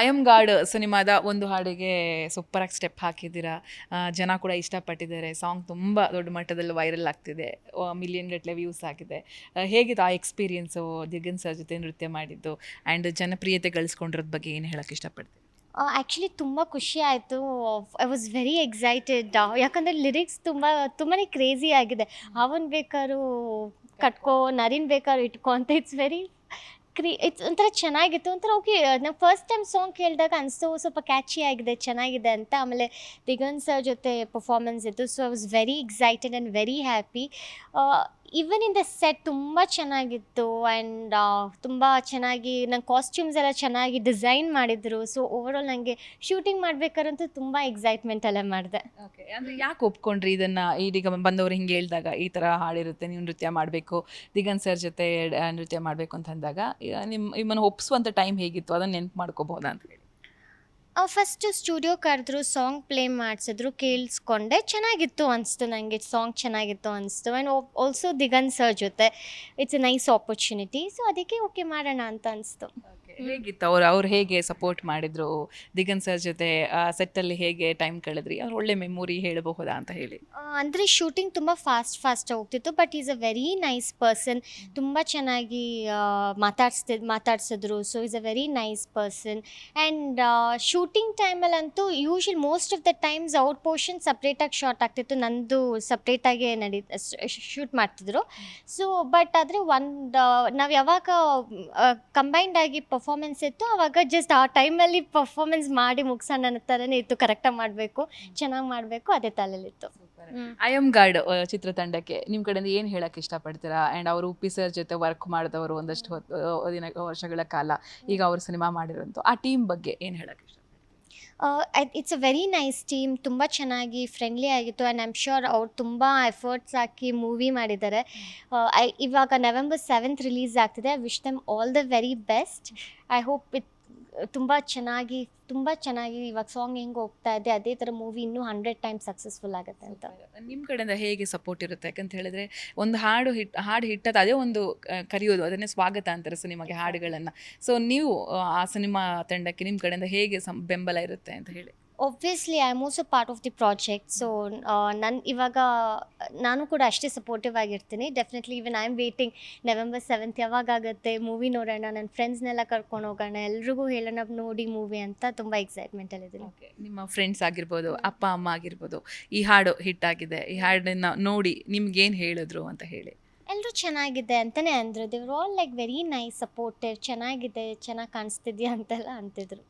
I am god ಸಿನಿಮಾದ ಒಂದು ಹಾಡಿಗೆ ಸೂಪರಾಗಿ ಸ್ಟೆಪ್ ಹಾಕಿದ್ದೀರಾ. ಜನ ಕೂಡ ಇಷ್ಟಪಟ್ಟಿದ್ದಾರೆ. ಸಾಂಗ್ ತುಂಬ ದೊಡ್ಡ ಮಟ್ಟದಲ್ಲಿ ವೈರಲ್ ಆಗ್ತಿದೆ. ಮಿಲಿಯನ್ ಗಟ್ಟಲೆ ವ್ಯೂಸ್ ಆಗಿದೆ. ಹೇಗಿತ್ತು ಆ ಎಕ್ಸ್ಪೀರಿಯನ್ಸು ದಿಗನ್ ಸರ್ ಜೊತೆ ನೃತ್ಯ ಮಾಡಿದ್ದು ಆ್ಯಂಡ್ ಜನಪ್ರಿಯತೆ ಗಳಿಸ್ಕೊಂಡಿರೋದ್ ಬಗ್ಗೆ ಏನು ಹೇಳೋಕ್ಕೆ ಇಷ್ಟಪಡ್ತೀನಿ ಆ್ಯಕ್ಚುಲಿ ತುಂಬ ಖುಷಿ ಆಯಿತು. ಐ ವಾಸ್ ವೆರಿ ಎಕ್ಸೈಟೆಡ್ ಯಾಕಂದರೆ ಲಿರಿಕ್ಸ್ ತುಂಬ ತುಂಬಾ ಕ್ರೇಜಿ ಆಗಿದೆ. ಅವನ್ ಬೇಕಾದ್ರೂ ಕಟ್ಕೋ ನರಿನ್ ಬೇಕಾದ್ರೂ ಇಟ್ಕೋ ಅಂತ ಇಟ್ಸ್ ವೆರಿ ಕ್ರೀ ಇಟ್ಸ್ ಒಂಥರ ಚೆನ್ನಾಗಿತ್ತು. ಒಂಥರ ಓಕೆ ನಾವು ಫಸ್ಟ್ ಟೈಮ್ ಸಾಂಗ್ ಕೇಳಿದಾಗ ಅನಿಸ್ತು ಸ್ವಲ್ಪ ಕ್ಯಾಚಿ ಆಗಿದೆ, ಚೆನ್ನಾಗಿದೆ ಅಂತ. ಆಮೇಲೆ ದಿಗನ್ ಸರ್ ಜೊತೆ ಪರ್ಫಾರ್ಮೆನ್ಸ್ ಇತ್ತು. So I was very excited and very happy even in the set ತುಂಬ ಚೆನ್ನಾಗಿತ್ತು ಆ್ಯಂಡ್ ತುಂಬ ಚೆನ್ನಾಗಿ ನಂಗೆ ಕಾಸ್ಟ್ಯೂಮ್ಸ್ ಎಲ್ಲ ಚೆನ್ನಾಗಿ ಡಿಸೈನ್ ಮಾಡಿದ್ರು. ಸೊ ಓವರಾಲ್ ನನಗೆ ಶೂಟಿಂಗ್ ಮಾಡ್ಬೇಕಾರಂತೂ ತುಂಬ ಎಕ್ಸೈಟ್ಮೆಂಟಲ್ಲೇ ಮಾಡಿದೆ. ಓಕೆ ಅಂದರೆ ಯಾಕೆ ಒಪ್ಕೊಂಡ್ರಿ ಇದನ್ನು? ಈಗ ಬಂದವರು ಹಿಂಗೆ ಹೇಳಿದಾಗ ಈ ಥರ ಹಾಡಿರುತ್ತೆ, ನೀವು ನೃತ್ಯ ಮಾಡಬೇಕು, ದಿಗನ್ ಸರ್ ಜೊತೆ ನೃತ್ಯ ಮಾಡಬೇಕು ಅಂತ ಅಂದಾಗ ನಿಮ್ಮ ನಿಮ್ಮನ್ನು ಒಪ್ಪಿಸುವಂಥ ಟೈಮ್ ಹೇಗಿತ್ತು? ಅದನ್ನು ನೆನ್ಪು ಮಾಡ್ಕೋಬೋದಾ ಅಂತ ಹೇಳಿ ಫಸ್ಟು ಸ್ಟುಡಿಯೋ ಕರೆದ್ರು ಸಾಂಗ್ ಪ್ಲೇ ಮಾಡಿಸಿದ್ರು ಕೇಳಿಸ್ಕೊಂಡೆ ಚೆನ್ನಾಗಿತ್ತು ಅನಿಸ್ತು ನನಗೆ ಸಾಂಗ್ ಚೆನ್ನಾಗಿತ್ತು ಅನಿಸ್ತು. ಆ್ಯಂಡ್ ಆಲ್ಸೋ ದಿಗನ್ ಸರ್ ಜೊತೆ it's a nice opportunity so ಅದಕ್ಕೆ ಓಕೆ ಮಾಡೋಣ ಅಂತ ಅನಿಸ್ತು. ಹೇಗಿತ್ತು? ಅವ್ರು ಅವ್ರು ಹೇಗೆ ಸಪೋರ್ಟ್ ಮಾಡಿದ್ರು ದಿಗನ್ ಸರ್ ಜೊತೆ? ಸೆಟ್ಟಲ್ಲಿ ಹೇಗೆ ಟೈಮ್ ಕಳೆದ್ರಿ? ಅವ್ರು ಒಳ್ಳೆ ಮೆಮೊರಿ ಹೇಳಬಹುದಾ ಅಂತ ಹೇಳಿ. ಅಂದರೆ ಶೂಟಿಂಗ್ ತುಂಬ ಫಾಸ್ಟ್ ಫಾಸ್ಟ್ ಹೋಗ್ತಿತ್ತು but is a very nice person ತುಂಬ ಚೆನ್ನಾಗಿ ಮಾತಾಡ್ಸ್ತಿದ್ ಮಾತಾಡ್ಸಿದ್ರು so is a very nice person and shooting ಟೈಮಲ್ಲಂತೂ usual most of the times out portion ಸಪ್ರೇಟಾಗಿ ಶಾರ್ಟ್ ಆಗ್ತಿತ್ತು. ನಂದು ಸಪ್ರೇಟಾಗೆ ನಡೀ ಶೂಟ್ ಮಾಡ್ತಿದ್ರು. ಸೊ ಬಟ್ ಆದರೆ ಒಂದು ನಾವು ಯಾವಾಗ ಕಂಬೈನ್ಡ್ ಆಗಿ ಪರ್ಫಾರ್ಮೆನ್ಸ್ ಇತ್ತು ಆವಾಗ ಜಸ್ಟ್ ಆ ಟೈಮಲ್ಲಿ ಪರ್ಫಾರ್ಮೆನ್ಸ್ ಮಾಡಿ ಮುಗಿಸೋಣ ಅನ್ನೋ ಥರನೇ ಇತ್ತು. ಕರೆಕ್ಟಾಗಿ ಮಾಡಬೇಕು ಚೆನ್ನಾಗಿ ಮಾಡಬೇಕು ಅದೇ ತಲೆಯಲ್ಲಿತ್ತು. ಐ ಆಮ್ ಗಾರ್ಡ್ ಚಿತ್ರತಂಡಕ್ಕೆ ನಿಮ್ಮ ಕಡೆಯಿಂದ ಏನು ಹೇಳಕ್ಕೆ ಇಷ್ಟಪಡ್ತೀರಾ? ಆ್ಯಂಡ್ ಅವರು ಉಪ್ಪಿ ಸರ್ ಜೊತೆ ವರ್ಕ್ ಮಾಡಿದವರು ಒಂದಷ್ಟು ಹೊತ್ತು ದಿನ ವರ್ಷಗಳ ಕಾಲ ಈಗ ಅವರು ಸಿನಿಮಾ ಮಾಡಿರೋಂಥ ಆ ಟೀಮ್ ಬಗ್ಗೆ ಏನು ಹೇಳಕ್ಕೆ ಇಷ್ಟ it's a very nice team ತುಂಬ ಚೆನ್ನಾಗಿ ಫ್ರೆಂಡ್ಲಿ ಆಗಿತ್ತು. ಆ್ಯಂಡ್ ಐಮ್ ಶ್ಯೂರ್ ಅವ್ರು ತುಂಬ ಎಫರ್ಟ್ಸ್ ಹಾಕಿ ಮೂವಿ ಮಾಡಿದ್ದಾರೆ. ಐ ಇವಾಗ ನವೆಂಬರ್ ಸೆವೆಂತ್ ರಿಲೀಸ್ ಆಗ್ತಿದೆ. I wish them all the very best I hope it ತುಂಬ ಚೆನ್ನಾಗಿ ತುಂಬ ಚೆನ್ನಾಗಿ ಇವಾಗ ಸಾಂಗ್ ಹೆಂಗೆ ಹೋಗ್ತಾ ಇದೆ ಅದೇ ಥರ ಮೂವಿ ಇನ್ನೂ ಹಂಡ್ರೆಡ್ ಟೈಮ್ ಸಕ್ಸಸ್ಫುಲ್ ಆಗುತ್ತೆ ಅಂತ. ನಿಮ್ಮ ಕಡೆಯಿಂದ ಹೇಗೆ ಸಪೋರ್ಟ್ ಇರುತ್ತೆ? ಯಾಕಂತ ಹೇಳಿದ್ರೆ ಒಂದು ಹಾಡು ಹಿಟ್ ಹಾಡು ಹಿಟ್ಟದ ಅದೇ ಒಂದು ಕರೆಯೋದು ಅದನ್ನೇ ಸ್ವಾಗತ ಅಂತಾರೆ ಸಿನಿಮಾಗೆ ಹಾಡುಗಳನ್ನು. ಸೊ ನೀವು ಆ, ಆ ಸಿನಿಮಾ ತಂಡಕ್ಕೆ ನಿಮ್ಮ ಕಡೆಯಿಂದ ಹೇಗೆ ಸಂ ಬೆಂಬಲ ಇರುತ್ತೆ ಅಂತ ಹೇಳಿ. Obviously I am also part of the project so ನನ್ನ ಇವಾಗ ನಾನು ಕೂಡ ಅಷ್ಟೇ supportive ಆಗಿರ್ತೀನಿ. Definitely even I am waiting November seventh ಯಾವಾಗ ಆಗುತ್ತೆ? ಮೂವಿ ನೋಡೋಣ ನನ್ನ ಫ್ರೆಂಡ್ಸ್ನೆಲ್ಲ ಕರ್ಕೊಂಡು ಹೋಗೋಣ ಎಲ್ರಿಗೂ ಹೇಳೋಣ ನೋಡಿ ಮೂವಿ ಅಂತ ತುಂಬ ಎಕ್ಸೈಟ್ಮೆಂಟಲ್ಲಿದ್ದೀನಿ ನಿಮ್ಮ ಫ್ರೆಂಡ್ಸ್ ಆಗಿರ್ಬೋದು ಅಪ್ಪ ಅಮ್ಮ ಆಗಿರ್ಬೋದು ಈ ಹಾಡು ಹಿಟ್ ಆಗಿದೆ ಈ ಹಾಡನ್ನ ನೋಡಿ ನಿಮ್ಗೇನು ಹೇಳಿದ್ರು ಅಂತ ಹೇಳಿ. ಎಲ್ಲರೂ ಚೆನ್ನಾಗಿದೆ ಅಂತಲೇ ಅಂದರು. ದೇವ್ರು all like very nice supportive ಚೆನ್ನಾಗಿದೆ ಚೆನ್ನಾಗಿ ಕಾಣಿಸ್ತಿದ್ಯಾ ಅಂತೆಲ್ಲ ಅಂತಿದ್ರು.